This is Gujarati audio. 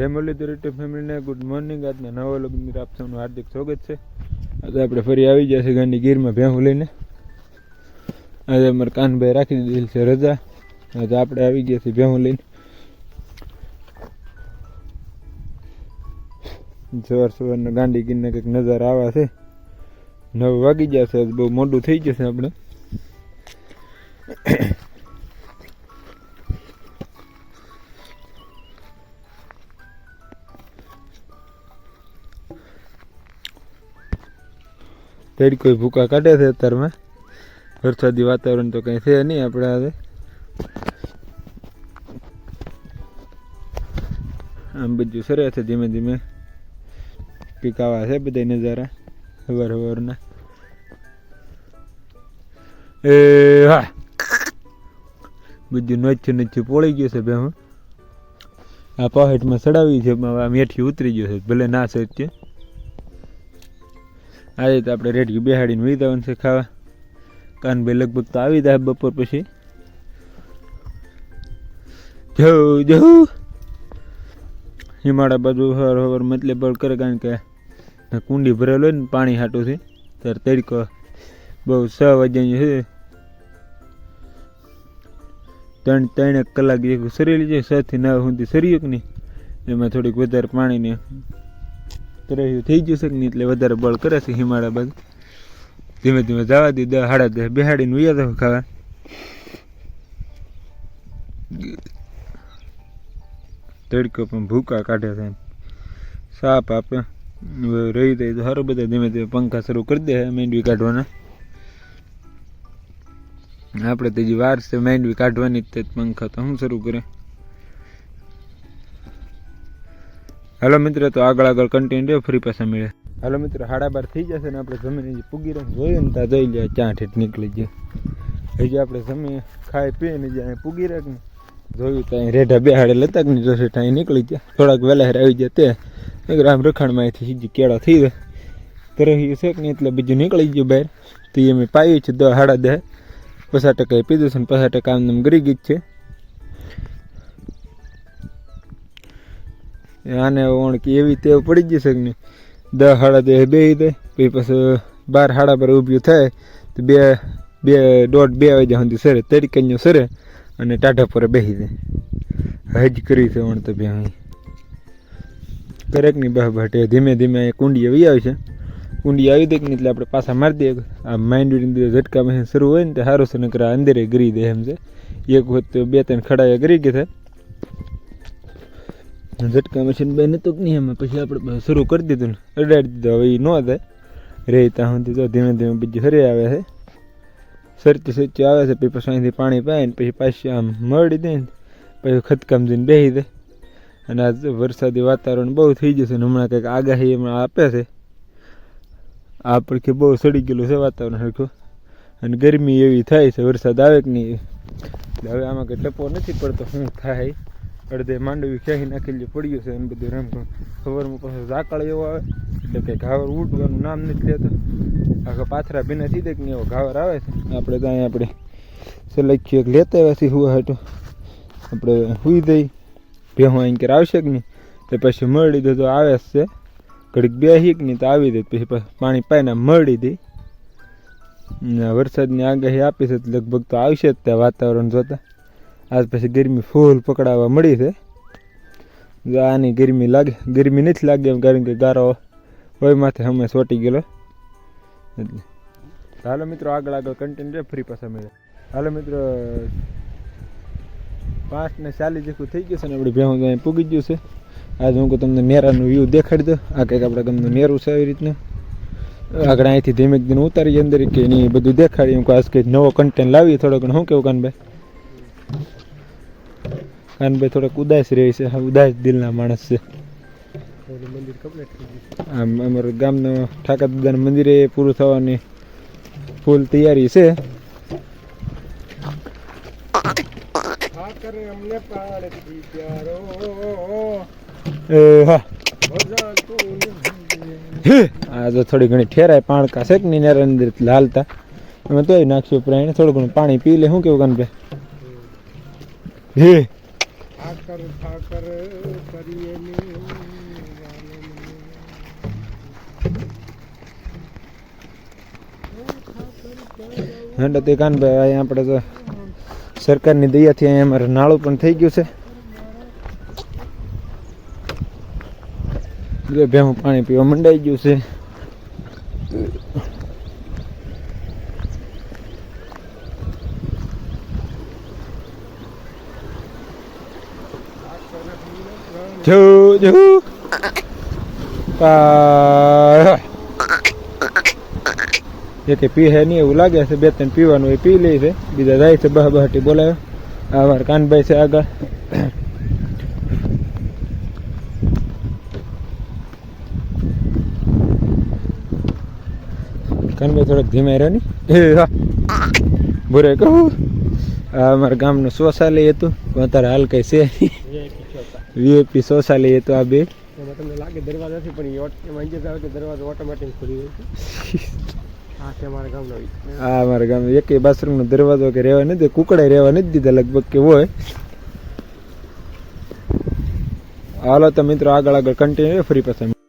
જય મુરલીધર યુટ્યુબ ફેમિલીને ગુડ મોર્નિંગ. આજના નવા લગ્ન આપ સૌનું હાર્દિક સ્વાગત છે. આજે આપણે ફરી આવી ગયા છે ગાંડી ગીરમાં ભેહું લઈને. આજે અમારે કાનભાઈ રાખી દીધેલ છે રજા. આજે આપણે આવી ગયા છીએ ભેહું લઈને. સવાર સવારના ગાંડી ગીરના કંઈક નજારા આવા છે. નવ વાગી ગયા છે બહુ મોડું થઈ જશે આપણે. તડકો ભૂકા કાઢે છે અત્યારમાં વરસાદી વાતાવરણ તો કંઈ છે નહીં આપણે આજે. આમ બધું સરે છે ધીમે ધીમે. પીકાવા છે બધા નજારા, હવાર હવારના. એ હા. બધું નચ્યું નચ્યું પોળી ગયું છે ભાઈ આ પાહેટમાં ચડાવી છે મેઠી ઉતરી ગયો છે, ભલે ના સચ્ય આજે તો આપણે રેડિયું બેહાડીને વહી જવાનું છે ખાવા કાનભાઈ લગભગ તો આવી જાય બપોર પછી. જવું જવું હિમાળા બાજુ હર હવાર મતલબ બળ કરે કારણ કે કુંડી ભરેલો હોય ને પાણી હાટું ત્યારે તડકો બહુ છ વાગ્યાની છે. ત્રણ ત્રણેક કલાક જેવું સરી લીધું છ થી નવ સુધી સરી કે નહીં? એમાં થોડીક વધારે પાણીને તરાયું થઈ ગયું છે કે નહીં એટલે વધારે બળ કરે છે હિમાળા બાજુ ધીમે ધીમે જવા દે દસ સાડા દસ બેહાડીને ઉયા તો ખાવા. તડકો પણ ભૂકા કાઢે છે. સાપ આપે. રહી જાય તો સારું બધા ધીમે ધીમે પંખા શરૂ કરી દે મેંડવી કાઢવાના. આપણે તો હજી વાર છે, મેંડવી કાઢવાની જ પંખા તો શું શરૂ કરે હાલો મિત્ર, તો આગળ આગળ કન્ટિન્યુ ફ્રી પાસે મળે હાલો મિત્ર સાડા બાર થઈ જશે ને આપણે જમીન પૂગી રહી જોઈએ ને ત્યાં જઈ લે ચા ઠેઠ નીકળી જાય હજી આપણે જમીન ખાઈ પીએ ને જ્યાં પૂગી રહે ને, જોયું તો અહીં રેઢા બેહાડે લેતા ને જોશે ત્યાં નીકળી ગયા. થોડાક વહેલા આવી જાય તે. આમ રખાણમાંથી સીધી કેળા થઈ જાય તરહી છે કે નહીં એટલે બીજું નીકળી ગયું બહાર. તો એ મેં પાયું છે દો સાડા દે પચાસ ટકા પીધું છે ને, પચાસ ટકા આમ કરી ગઈ છે. આને ઓણકી એવી ટેવ પડી જશે કે નહીં? દસ સાડા દસ બે દે, પછી પછી બાર સાડા પર ઊભી થાય, તો બે બે દોઢ બે વાગ્યા સુધી સરે તરીકે સરે, અને ટાઢા પર બેસી દે હજ કરી છે ઓણ તો અહીં કરેકની બહ ભટે ધીમે ધીમે કુંડી આવી આવે છે. કુંડી આવી દે કે એટલે આપણે પાછા મારી દઈએ. આ માઇન્ડ ઝટકા મેં શરૂ હોય ને તો સારું છે, નકર અંદરે ગરી દે એમ છે. એક વખત બે ત્રણ ખડાયા ગરી ગયા થાય ઝટકા મશીન બે કે નહીં એમાં. પછી આપણે શરૂ કરી દીધું ને. અડાડી દીધું. હવે એ ન થાય. રે ત્યાં સુધી તો ધીમે ધીમે બીજું હરે આવે છે. સરચી સરચી આવે છે. પીપર અહીંથી પાણી પાય ને પછી પાછી આમ મળી દે ને પછી ખતકામ જઈને બેસી દે. અને આ વરસાદી વાતાવરણ બહુ થઈ જશે ને હમણાં કંઈક આગાહી હમણાં આપે છે. આ પડખે બહુ સડી ગયેલું છે વાતાવરણ સરખું અને ગરમી એવી થાય છે. વરસાદ આવે કે નહીં. હવે આમાં કંઈ ટપો નથી પડતો. શું થાય? અડધે માંડવી ખેંચી નાખેલી પડ્યું છે એમ બધું રમ ખબરમાં પાછો ઝાકળ એવો આવે, એટલે કંઈ ઘાવર ઉડવાનું નામ નથી લેતો. આખા પાથરા ભીના થઈ દે કે એવો ઘાવર આવે છે. આપણે તો અહીંયા આપણે સલખી એક લેતા આવ્યા છીએ હુવા આપણે હુઈ દઈ ભેહું અહીં ક્યારે આવશે કે નહીં? તો પછી મળી દે તો આવે છે. ઘડીક બેસી કે નહીં તો આવી દે પછી પાણી પાઈને મળી દઈ વરસાદની આગાહી આપી છે લગભગ તો આવશે જ ત્યાં વાતાવરણ જોતા. આજ પછી ગરમી ફૂલ પકડાવા મળી છે. આની ગરમી લાગે, ગરમી નથી લાગે એમ કારણ કે ગારો હોય માથે અમે ચોટી ગયેલો. હાલો મિત્રો, આગળ આગળ કન્ટિન્યુ ફરી પાછા મળે હાલો મિત્રો, પાંચ ને ચાલીસ જેટલું થઈ ગયું છે ને આપણે ભેહું અહીં પૂગી ગયું છે. આજે હું તમને નેરાનું વ્યૂ દેખાડી દઉં. આ કંઈક આપણે ગામનું નેરું છે આવી રીતનું. આગળ અહીંથી ધીમે ધીમે ઉતારી અંદર કે એની બધું દેખાડી એમ કે આજ કંઈક નવો કન્ટેન્ટ લાવીએ થોડો ઘણો. શું કેવું કાનભાઈ? કાનભાઈ થોડાક ઉદાસ રહે છે. ઉદાસ દિલના માણસ છે. આમ અમારું ગામનું ઠાકર દાદાના મંદિરે પૂરું થવાની ફૂલ તૈયારી છે. આ જો થોડી ઘણી ઠેરાય પાણકા છે કે અંદર લાલતા. અમે તોય નાખ્યું પ્રાણી થોડું ઘણું પાણી પી લે. શું કેવું કાનભાઈ હે. ઠાકર ઠાકર કરીએ હેંડો તે કાનભાઈ અહીંયા આપણે તો સરકારની દયાથી અહીંયા અમારે નાળું પણ થઈ ગયું છે. જો ભેહું પાણી પીવા મંડાઈ ગયું છે. જો જો પા જે કે પી હે નહીં એવું લાગે છે બે ત્રણ પીવાનું એ પી લે છે બીજા જાય છે બહ બહાટી બોલાવે આ વાર કાનભાઈ છે આગળ કાનભાઈ થોડોક ધીમે રહે ને ભૂરે કહું આ અમારા ગામનું શૌચાલય હતું અત્યારે હાલ કઈ છે વીએપી શૌચાલય હતું આ બે. એમાં તમને લાગે પણ એમાં અંજર આવે કે દરવાજો ઓટોમેટિક ખુલી જાય છે. છે અમારા ગામનો એક બાથરૂમનો દરવાજો કે રહેવા નથી કુકડા રહેવા નથી દીધા લગભગ કે હોય. હાલો તો મિત્રો આગળ આગળ કન્ટિન્યુ ફરી પાછા